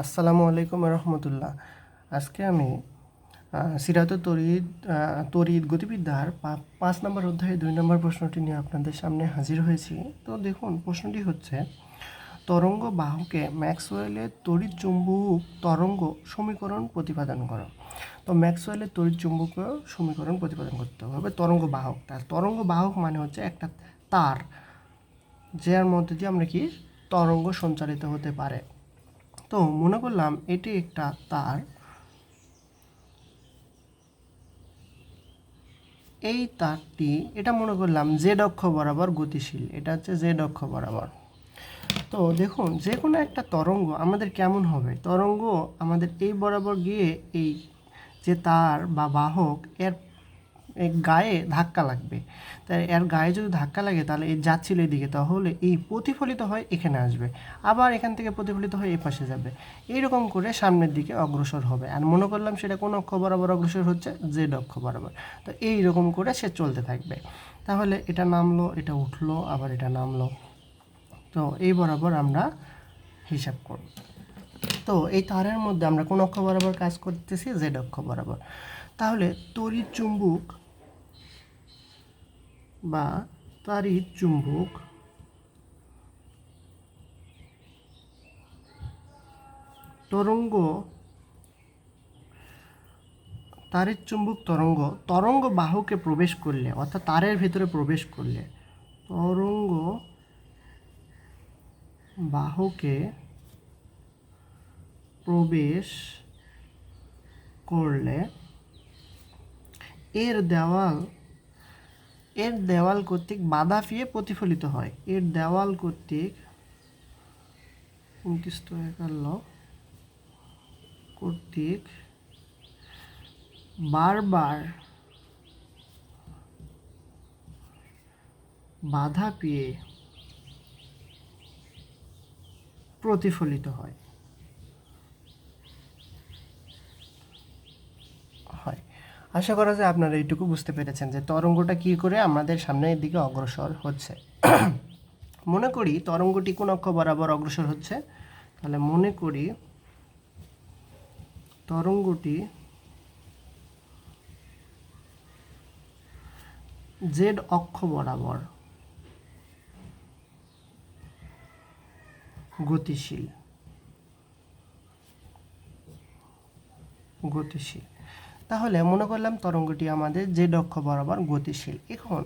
আসসালামু আলাইকুম রহমতুল্লাহ। আজকে আমি সিরাত তরিদ তড়িৎ গতিবিদ্যার পাঁচ নম্বর অধ্যায়ে দুই নম্বর প্রশ্নটি নিয়ে আপনাদের সামনে হাজির হয়েছি। তো দেখুন, প্রশ্নটি হচ্ছে, তরঙ্গ বাহকে ম্যাক্সওয়েলের তড়িৎ চুম্বক তরঙ্গ সমীকরণ প্রতিপাদন করো। তো ম্যাক্সওয়েলের তড়িৎ চুম্বকীয় সমীকরণ প্রতিপাদন করতে হবে তরঙ্গ বাহক। তার তরঙ্গ বাহক মানে হচ্ছে একটা তার, যার মধ্যে দিয়ে আমরা কি? তরঙ্গ সঞ্চালিত হতে পারে। তো মনে করলাম এটি একটা তার। এই তারটি, এটা মনে করলাম জেড অক্ষ বরাবর গতিশীল, এটা হচ্ছে জেড অক্ষ বরাবর। তো দেখুন যে কোনো একটা তরঙ্গ আমাদের কেমন হবে? তরঙ্গ আমাদের এই বরাবর গিয়ে এই যে তার বা বাহক, এর গায়ে ধাক্কা লাগবে। তাই এর গায়ে যদি ধাক্কা লাগে, তাহলে এই যাচ্ছিল এদিকে, তাহলে এই প্রতিফলিত হয় এখানে আসবে। আবার এখান থেকে প্রতিফলিত হয়ে এই পাশে যাবে। এইরকম করে সামনের দিকে অগ্রসর হবে। আর মনে করলাম সেটা কোন অক্ষ বরাবর অগ্রসর হচ্ছে জেড অক্ষ বরাবর। তো এই রকম করে সে চলতে থাকবে। তাহলে এটা নামলো, এটা উঠল, আবার এটা নামলো। তো এই বরাবর আমরা হিসাব করব। তো এই তারের মধ্যে আমরা কোন অক্ষ বরাবর কাজ করতেছি, জেড অক্ষ বরাবর। তাহলে তড়িৎ চুম্বক বা তাড়িৎ চুম্বক। তরঙ্গ তারের চুম্বক তরঙ্গ। তরঙ্গ বাহুকে প্রবেশ করলে, অর্থাৎ তারের ভিতরে প্রবেশ করলে, তরঙ্গ বাহুকে প্রবেশ করলে, এর দেওয়াল এর দেওয়াল কর্তৃক বাধা পেয়ে প্রতিফলিত হয়। এর দেওয়াল কর্তৃক উনত্রিশ একান্ন কর্তৃক বারবার বাধা পেয়ে প্রতিফলিত হয়। আশা করা যায় আপনারা এইটুকু বুঝতে পেরেছেন যে তরঙ্গটা কী করে আমাদের সামনের দিকে অগ্রসর হচ্ছে। মনে করি তরঙ্গটি কোন অক্ষ বরাবর অগ্রসর হচ্ছে। তাহলে মনে করি তরঙ্গটি জেড অক্ষ বরাবর গতিশীল। গতিশীল। তাহলে মনে করলাম তরঙ্গটি আমাদের যে দক্ষ বরাবর গতিশীল। এখন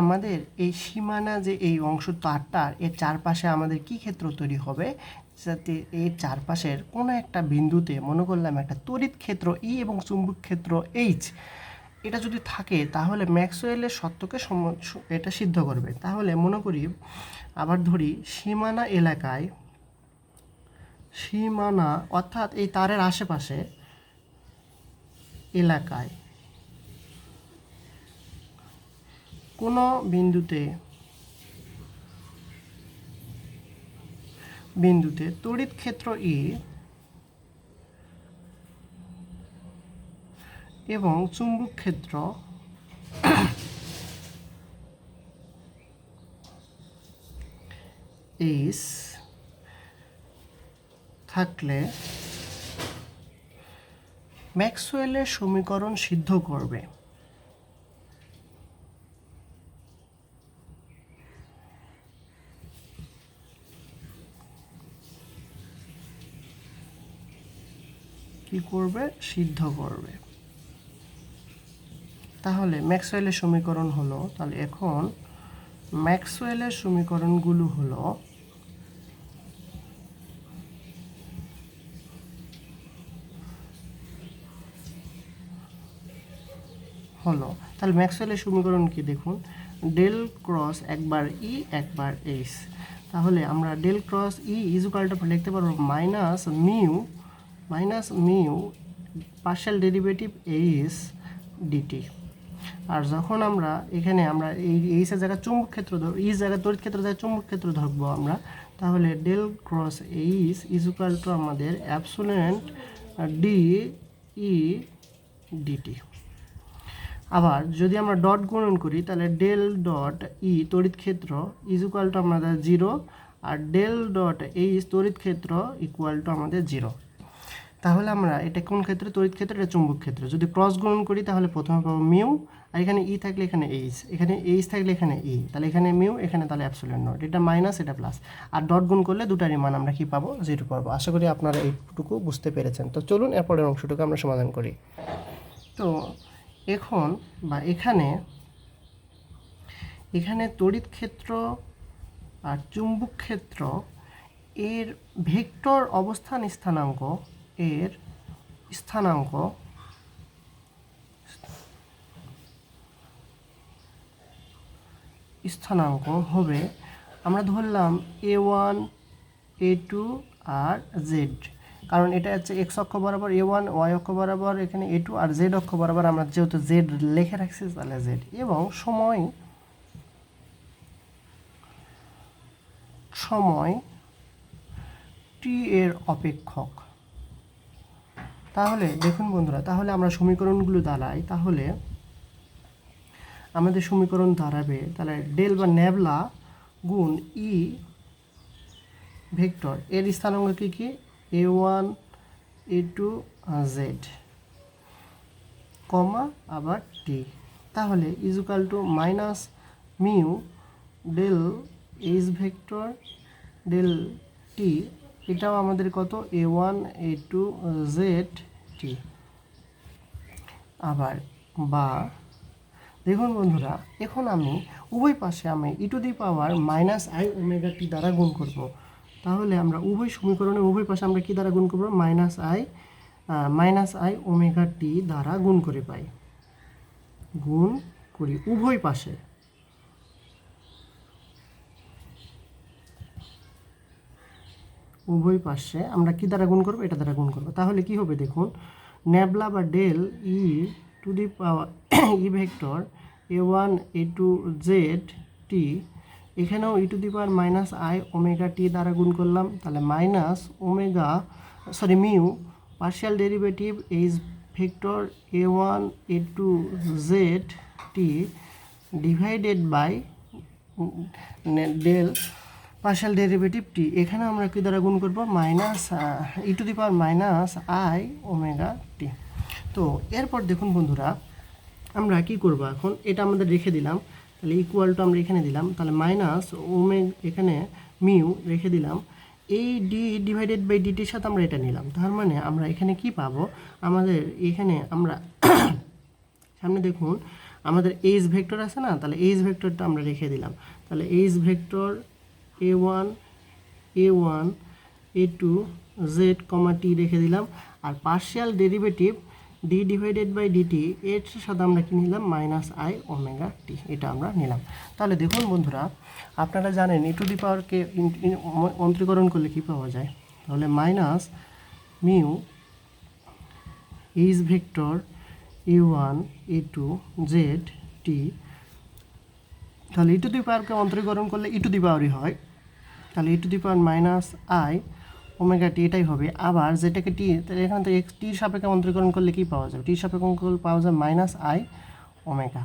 আমাদের এই সীমানা যে এই অংশ তারটার, এর চারপাশে আমাদের কি ক্ষেত্র তৈরি হবে? যাতে এর চারপাশের কোনো একটা বিন্দুতে মনে করলাম একটা তড়িৎ ক্ষেত্র ই এবং চুম্বক ক্ষেত্র এইচ এটা যদি থাকে তাহলে ম্যাক্সওয়েলের সত্যকে এটা সিদ্ধ করবে। তাহলে মনে করি, আবার ধরি, সীমানা এলাকায় সীমানা অর্থাৎ এই তারের আশেপাশে এলাকায়। কোনো বিন্দুতে বিন্দুতে তড়িৎ ক্ষেত্র ই এবং চুম্বক ক্ষেত্র এইচ থাকলে ম্যাক্সওয়েলের সমীকরণ সিদ্ধ করবে। কি করবে? সিদ্ধ করবে। তাহলে ম্যাক্সওয়েলের সমীকরণ হলো, তাহলে এখন ম্যাক্সওয়েলের সমীকরণগুলো হলো হলো। তাহলে ম্যাক্সওয়েলের সমীকরণ কি দেখুন? ডেল ক্রস একবার ই, একবার এইচ। তাহলে আমরা ডেল ক্রস ই ইজুকালটা লিখতে পারব minus mu minus mu partial derivative H dt. আর যখন আমরা এখানে আমরা এই এইচের জায়গায় চুম্বক ক্ষেত্র ধর এই জায়গায় তড়িৎ ক্ষেত্র জায়গায় চুম্বক ক্ষেত্র ধরবো আমরা, তাহলে del cross H equal to আমাদের অ্যাবসোলেন্ট ডি ই ডিটি। আবার যদি আমরা ডট গুণন করি, তাহলে ডেল ডট ই তড়িৎ ক্ষেত্র ইজুকাল টু আমাদের জিরো আর ডেল ডট এইচ তড়িৎ ক্ষেত্র ইকুয়াল টু আমাদের জিরো তাহলে আমরা এটা কোন ক্ষেত্রে? তড়িৎ ক্ষেত্রে, এটা চুম্বক ক্ষেত্র। যদি ক্রস গুণন করি, তাহলে প্রথমে পাবো মিউ আর এখানে ই থাকলে এখানে এইচ এখানে এইচ থাকলে এখানে ই তাহলে এখানে মিউ এখানে তাহলে অ্যাপসুলেন্ট নট এটা মাইনাস এটা প্লাস আর ডট গুণ করলে দুটারই মান আমরা কি পাবো? জিরো পাবো। আশা করি আপনারা এইটুকু বুঝতে পেরেছেন। তো চলুন, এরপরের অংশটুকু আমরা সমাধান করি। তো এখন বা এখানে এখানে তড়িৎ ক্ষেত্র আর চুম্বক ক্ষেত্র, এর ভেক্টর অবস্থান স্থানাঙ্ক, এর স্থানাঙ্ক স্থানাঙ্ক হবে, আমরা ধরলাম এ ওয়ান এ টু আর জেড কারণ এটা হচ্ছে এক্স অক্ষ বরাবর এ ওয়ান ওয়াই অক্ষ বরাবর, এখানে এ টু আর জেড অক্ষ বরাবর, আমরা যেহেতু জেড লেখে রাখছি, তাহলে জেড এবং সময় সময় টি এর অপেক্ষক। তাহলে, দেখুন বন্ধুরা, তাহলে আমরা সমীকরণগুলো দাঁড়াই, তাহলে আমাদের সমীকরণ দাঁড়াবে, তাহলে ডেল বা ন্যাবলা গুণ ই ভেক্টর এর স্থানাঙ্ক কী কী? A one A two Z comma আবার টি তাহলে equal to minus mu del H vector del T এটাও আমাদের কত? A one A two Z T আবার বা। দেখুন বন্ধুরা, এখন আমি উভয় পাশে আমি E to the power minus I omega T দ্বারা গুণ করব। তাহলে আমরা উভয় সমীকরণে, উভয় পাশে আমরা কী দ্বারা গুণ করব? Minus I minus I omega T দ্বারা গুণ করে পাই। গুণ করি উভয় পাশে। উভয় পাশে আমরা কি দ্বারা গুণ করব? এটা দ্বারা গুণ করব। তাহলে কি হবে দেখুন, ন্যাবলা বা del E to the power, E vector A one, A two Z T এখানেও E to the power minus I omega T দ্বারা গুণ করলাম। তাহলে minus omega sorry mu partial derivative H vector A one A two Z T divided by del partial derivative T এখানে আমরা কি দ্বারা গুণ করব? Minus E to the power minus I omega T তো এরপর দেখুন বন্ধুরা, আমরা কি করব এখন? এটা আমাদের রেখে দিলাম। তাহলে ইকুয়াল টু আমরা এখানে দিলাম, তাহলে মাইনাস ওমে এখানে মিউ রেখে দিলাম। এই ডি ডিভাইডেড বাই ডিটির সাথে আমরা এটা নিলাম। তার মানে আমরা এখানে কি পাবো? আমাদের এখানে আমরা সামনে দেখুন, আমাদের এইচ ভেক্টর আছে না? তাহলে এইচ ভেক্টরটা আমরা রেখে দিলাম। তাহলে H vector A one A one A two Z comma T রেখে দিলাম। আর partial derivative D divided by dt এর সাথে আমরা কি নিলাম? মাইনাস আই ওমেগা টি এটা আমরা নিলাম। তাহলে দেখুন বন্ধুরা, আপনারা জানেন ই টু দি পাওয়ারকে অন্তরীকরণ করলে কী পাওয়া যায়? তাহলে minus mu H vector A one E two Z T তাহলে ই টু দি পাওয়ারকে অন্তরীকরণ করলে ই টু দি পাওয়ারই হয়। তাহলে E to the power minus I omega T এটাই হবে। আবার যেটাকে টি এখান থেকে এক্স টির সাপেক্ষে অন্তরীকরণ করলে কী পাওয়া যাবে? টির সাপেক্ষে অন্তরীকরণ পাওয়া যায় মাইনাস আই ওমেগা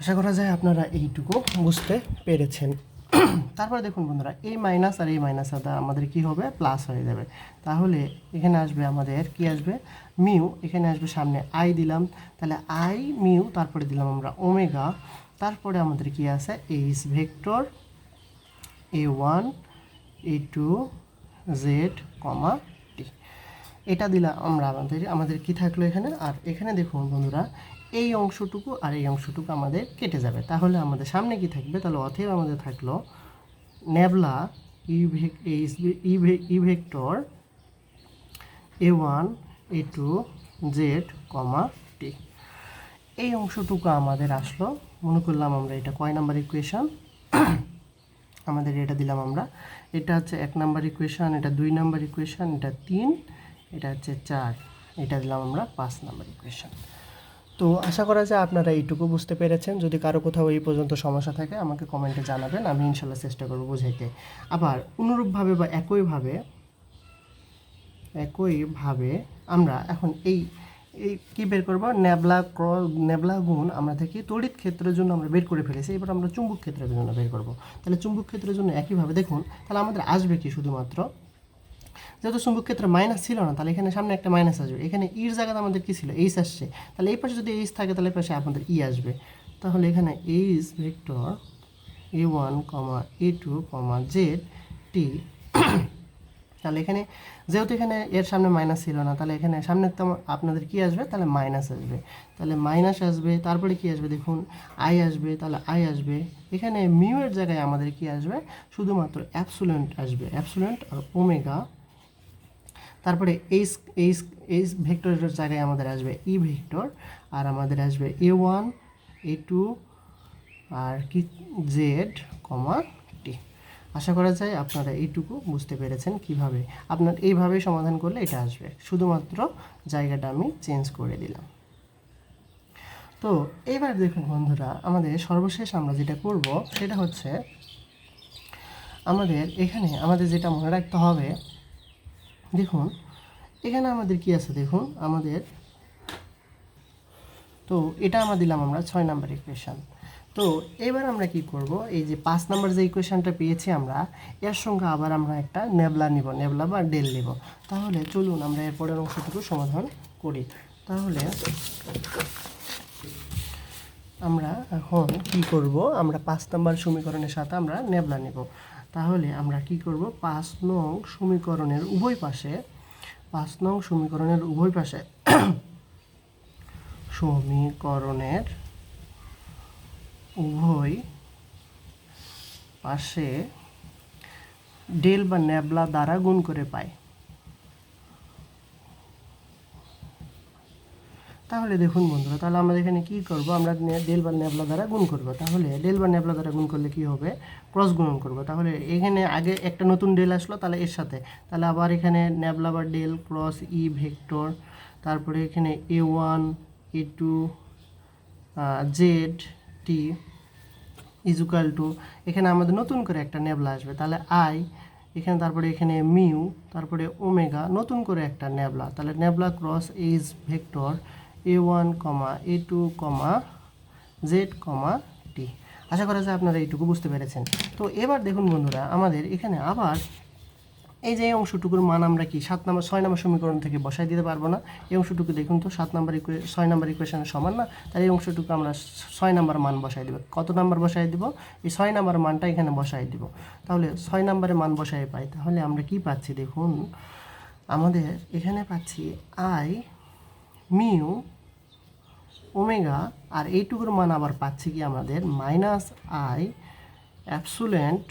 আশা করা যায় আপনারা এইটুকু বুঝতে পেরেছেন। তারপরে দেখুন বন্ধুরা এই মাইনাস আর এই মাইনাস আমাদের কি হবে? প্লাস হয়ে যাবে। তাহলে এখানে আসবে আমাদের, কি আসবে? মিউ এখানে আসবে সামনে আই দিলাম। তাহলে আই মিউ তারপরে দিলাম আমরা ওমেগা তারপরে আমাদের কি আছে? H vector A one A two Z comma T এটা দিলাম আমরা আমাদের আমাদের কি থাকল এখানে? আর এখানে দেখুন বন্ধুরা, এই অংশটুকু আর এই অংশটুকু আমাদের কেটে যাবে। তাহলে আমাদের সামনে কি থাকবে? তাহলে অথেব আমাদের থাকল nabla E vector A one A two Z comma T এই অংশটুকু আমাদের আসলো। মনে করলাম আমরা এটা কয় নাম্বার ইকুয়েশন আমাদের এটা দিলাম আমরা এটা হচ্ছে এক নাম্বার ইকুয়েশান এটা দুই নাম্বার ইকুয়েশান এটা তিন, এটা হচ্ছে চার। এটা দিলাম আমরা পাঁচ নাম্বার ইকুয়েশন তো আশা করা যায় আপনারা এইটুকু বুঝতে পেরেছেন। যদি কারও কোথাও এই পর্যন্ত সমস্যা থাকে, আমাকে কমেন্টে জানাবেন, আমি ইনশাল্লাহ চেষ্টা করব বুঝাইতে। আবার অনুরূপভাবে বা একইভাবে একইভাবে আমরা এখন এই এই কি বের করব? ন্যাবলা ক্র ন্যাবলা গুণ আমরা থেকে তড়িৎ ক্ষেত্রের জন্য আমরা বের করে ফেলেছি। এবার আমরা চুম্বক ক্ষেত্রের জন্য বের করব। তাহলে চুম্বক ক্ষেত্রের জন্য একইভাবে দেখুন, তাহলে আমাদের আসবে কি শুধুমাত্র? যেহেতু চুম্বক ক্ষেত্রে মাইনাস ছিল না, তাহলে এখানে সামনে একটা মাইনাস আসবে। এখানে ইর জায়গাতে আমাদের কী ছিল? এইচ আসছে। তাহলে এই পাশে যদি এইচ থাকে, তাহলে পাশে আপনাদের ই আসবে। তাহলে এখানে H vector A one comma A two comma Z T তাহলে এখানে, যেহেতু এখানে এর সামনে মাইনাস ছিল না, তাহলে এখানে সামনে তো আপনাদের কি আসবে? তাহলে মাইনাস আসবে। তাহলে মাইনাস আসবে, তারপরে কি আসবে দেখুন? আই আসবে, তাহলে আই আসবে। এখানে মিউয়ের জায়গায় আমাদের কি আসবে? শুধুমাত্র অ্যাপসুলেন্ট আসবে। অ্যাপসুলেন্ট আর ওমেগা তারপরে এইচ এইচ এইচ ভেক্টরের জায়গায় আমাদের আসবে ই ভেক্টর আর আমাদের আসবে এ ওয়ান এ টু আর কি জেড কমা আশা করা যায় আপনারা এইটুকু বুঝতে পেরেছেন কীভাবে আপনার এইভাবে সমাধান করলে এটা আসবে। শুধুমাত্র জায়গাটা আমি চেঞ্জ করে দিলাম। তো এবার দেখুন বন্ধুরা, আমাদের সর্বশেষ আমরা যেটা করব সেটা হচ্ছে আমাদের এখানে আমাদের যেটা মনে রাখতে হবে, দেখুন, এখানে আমাদের কি আছে দেখুন, আমাদের, তো এটা আমরা দিলাম আমরা ছয় নাম্বার ইকুয়েশান তো এবার আমরা কি করব? এই যে পাঁচ নাম্বার যে ইকুয়েশানটা পেয়েছি আমরা, এর সঙ্গে আবার আমরা একটা নেবলা নিব, নেবলা বা ডেল নিব। তাহলে চলুন আমরা এর পরের অংশটুকু সমাধান করি। তাহলে আমরা এখন কি করব? আমরা পাঁচ নাম্বার সমীকরণের সাথে আমরা নেবলা নিব। তাহলে আমরা কি করব? পাঁচ নং সমীকরণের উভয় পাশে, পাঁচ নং সমীকরণের উভয় পাশে সমীকরণের উভয় পাশে ডেল বা ন্যাবলা দ্বারা গুণ করে পাই তাহলে দেখুন বন্ধুরা, তাহলে আমরা এখানে কি করব? আমরা ডেল বা ন্যাবলা দ্বারা গুণ করব। তাহলে ডেল বা ন্যাবলা দ্বারা গুণ করলে কি হবে? ক্রস গুণন করব। তাহলে এখানে আগে একটা নতুন ডেল আসলো, তাহলে এর সাথে। তাহলে আবার এখানে ন্যাবলা বা ডেল ক্রস ই ভেক্টর, তারপরে এখানে A one, A two Z T equal to এখানে আমাদের নতুন করে একটা নেবলা আসবে। তাহলে আই এখানে তারপরে এখানে মিউ, তারপরে ওমেগা, নতুন করে একটা নেবলা। তাহলে nabla cross H vector A one comma A two comma Z comma T আশা করা যায় আপনারা এইটুকু বুঝতে পেরেছেন। তো এবার দেখুন বন্ধুরা, আমাদের এখানে আবার এই যে অংশটুকুর মান আমরা কি? সাত নম্বর, ছয় নম্বর সমীকরণ থেকে বসাই দিতে পারব না। এই অংশটুকু দেখুন তো, সাত নম্বর ইকুয়ে ছয় নম্বর ইকুয়েশনের সমান না? তাই এই অংশটুকু আমরা ছয় নম্বর মান বসাই দেবো। কত নাম্বার বসাই দিব? এই ছয় নম্বর মানটা এখানে বসাই দিব। তাহলে ছয় নম্বরের মান বসাই পাই, তাহলে আমরা কি পাচ্ছি দেখুন? আমাদের এখানে পাচ্ছি আই মিউ ওমেগা, আর এইটুকুর মান আবার পাচ্ছি কি আমাদের? Minus I epsilon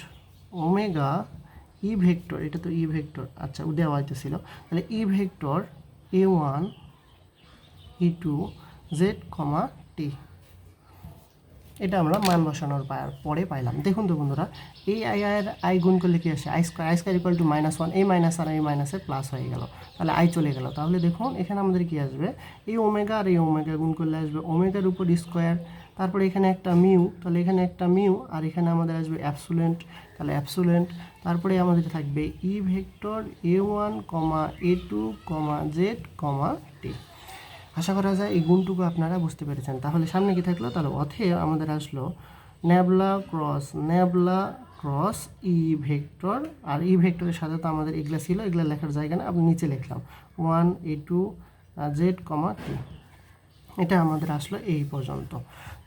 omega E vector এটা তো ই ভেক্টর আচ্ছা দেওয়া হইতেছিল। তাহলে E vector A one E two Z comma T এটা আমরা মান বসানোর পরে পাইলাম। দেখুন তো বন্ধুরা, এই আই আয়ের আই গুণ করলে কী আসে? I square I square equal to minus one এই মাইনাস আর এই মাইনাসের প্লাস হয়ে গেল। তাহলে আই চলে গেল। তাহলে দেখুন, এখানে আমাদের কি আসবে? এই ওমেগা আর এই ওমেগা গুণ করলে আসবে। ওমেগার উপর স্কোয়ার তারপরে এখানে একটা মিউ, তাহলে এখানে একটা মিউ, আর এখানে আমাদের আসবে অ্যাপসুলেন্ট তাহলে অ্যাপসুলেন্ট তারপরে আমাদের থাকবে E vector A one comma A two comma Z comma T আশা করা যায় এই গুণটুকু আপনারা বুঝতে পেরেছেন। তাহলে সামনে কি থাকল? তাহলে অথে আমাদের আসলো nabla cross nabla cross E vector, আর ই ভেক্টরের সাথে তো আমাদের এগুলা ছিল, এগুলা লেখার জায়গা না আমি নিচে লিখলাম। One A two Z comma T এটা আমাদের আসলো এই পর্যন্ত।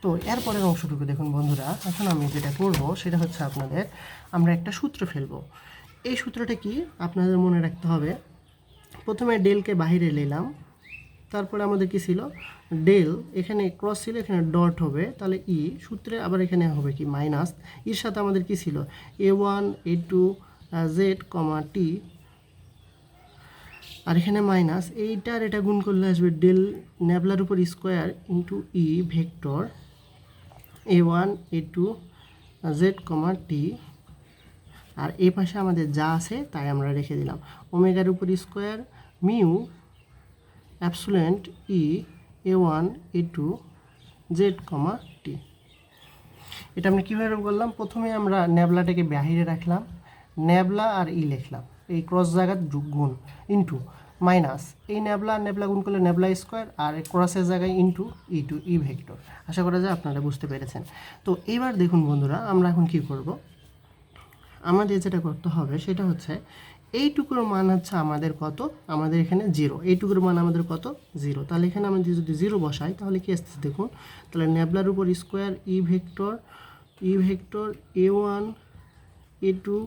তো এরপরের অংশটুকু দেখুন বন্ধুরা। এখন আমি যেটা করব, সেটা হচ্ছে আপনাদের আমরা একটা সূত্র ফেলব। এই সূত্রটা কি? আপনাদের মনে রাখতে হবে, প্রথমে ডেলকে বাহিরে নিলাম, তারপরে আমাদের কি ছিল? ডেল, এখানে ক্রস ছিল, এখানে ডট হবে, তাহলে ই সূত্রে আবার এখানে হবে কি? মাইনাস এর সাথে আমাদের কি ছিল? A one A two Z comma T আর এখানে মাইনাস এইটার এটা গুণ করলে আসবে ডেল ন্যাবলার উপর square into E vector A one A two Z comma T আর এই পাশে আমাদের যা আছে তাই আমরা রেখে দিলাম। ওমেগার উপর square, mu, epsilon, E A one A two Z comma T এটা আমরা কীভাবে করলাম? প্রথমে আমরা ন্যাবলাটাকে বাহিরে রাখলাম। ন্যাবলা আর ই লিখলাম। এই ক্রস জায়গার গুণ ইন্টু মাইনাস। এই নেবলা নেবলা গুণ করলে নেবলা স্কোয়ার আর ক্রসের জায়গায় into E two E vector. আশা করা যায় আপনারা বুঝতে পেরেছেন। তো এবার দেখুন বন্ধুরা, আমরা এখন কি করব? আমাদের যেটা করতে হবে সেটা হচ্ছে এইটুকুর মান হচ্ছে আমাদের কত? আমাদের এখানে জিরো এইটুকুর মান আমাদের কত? জিরো তাহলে এখানে আমাদের যদি জিরো বসাই, তাহলে কি আসতেছে দেখুন? তাহলে নেবলার উপর square E vector E vector A one A two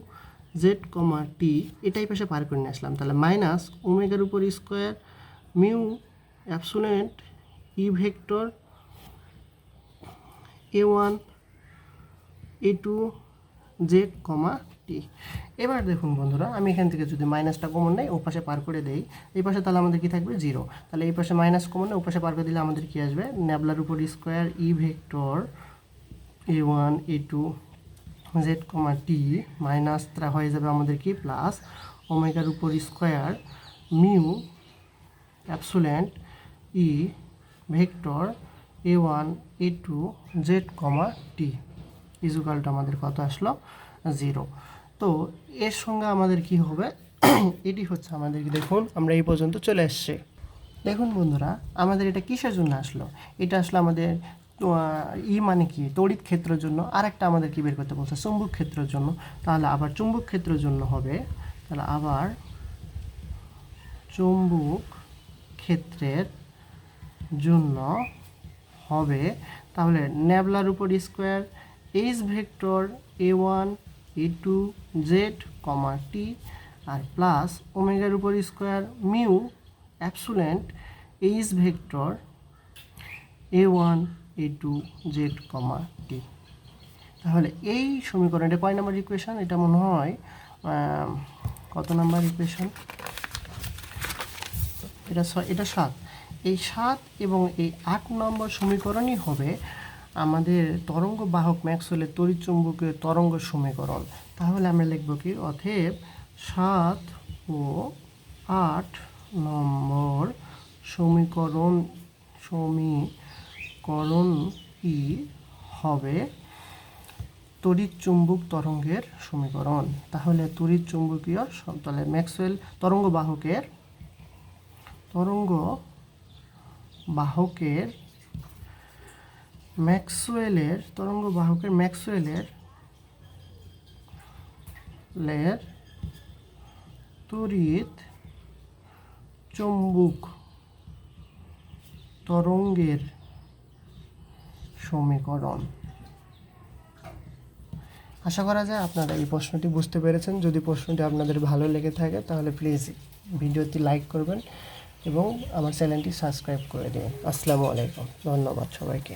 Z comma T এটাই পাশে পার করে নিয়ে আসলাম। তাহলে মাইনাস ওমেগার উপর square mu epsilon E vector A one A two Z comma T এবার দেখুন বন্ধুরা, আমি এখান থেকে যদি মাইনাসটা কমন নেই, ও পাশে পার করে দেই। এই পাশে তাহলে আমাদের কি থাকবে? জিরো তাহলে এই পাশে মাইনাস কমন নেই, ও পাশে পার করে দিলে আমাদের কি আসবে? ন্যাবলার উপর square E vector A one A two Z comma T minus তা হয়ে যাবে আমাদের কি? প্লাস ওমেগার উপর square mu epsilon E vector A one, A two Z comma T ইজুকালটা আমাদের কত আসলো? জিরো। তো এর সঙ্গে আমাদের কি হবে? এটি হচ্ছে আমাদের দেখুন, আমরা এই পর্যন্ত চলে এসছি। দেখুন বন্ধুরা, আমাদের এটা কিসের জন্য আসলো? এটা আসলো আমাদের ই মানে কি? তড়িৎ ক্ষেত্রের জন্য আর একটা আমাদের কি বের করতে বলছে, চুম্বক ক্ষেত্রের জন্য। তাহলে আবার চুম্বক ক্ষেত্রের জন্য হবে, তাহলে আবার চুম্বক ক্ষেত্রের জন্য হবে, তাহলে ন্যাবলার উপর square, H vector A one, A two, Z, comma T, R plus ওমেগার উপর square, mu, epsilon, H vector A one A two Z comma T তাহলে এই সমীকরণ, এটা কয় নাম্বার ইকুয়েশন এটা মনে হয় কত নাম্বার ইকুয়েশন এটা এটা সাত। এই সাত এবং এই আট নম্বর সমীকরণই হবে আমাদের তরঙ্গ বাহক ম্যাক্সওয়েলের তড়িৎচুম্বকীয় তরঙ্গ সমীকরণ। তাহলে আমরা লিখব কি? অতএব সাত ও আট নম্বর সমীকরণ সমীকরণই হবে? তড়িৎ চুম্বক তরঙ্গের সমীকরণ। তাহলে তড়িৎ চুম্বকীয় সব, তাহলে ম্যাক্সওয়েল তরঙ্গ বাহকের তরঙ্গ বাহকের, ম্যাক্সওয়েলের, তরঙ্গ বাহকের ম্যাক্সওয়েলের, লের তড়িৎ চুম্বক তরঙ্গের সমীকরণ। আশা করা যায় আপনারা এই প্রশ্নটি বুঝতে পেরেছেন। যদি প্রশ্নটি আপনাদের ভালো লেগে থাকে, তাহলে প্লিজ ভিডিওটি লাইক করবেন এবং আমার চ্যানেলটি সাবস্ক্রাইব করে দিন। আসসালামু আলাইকুম। ধন্যবাদ সবাইকে।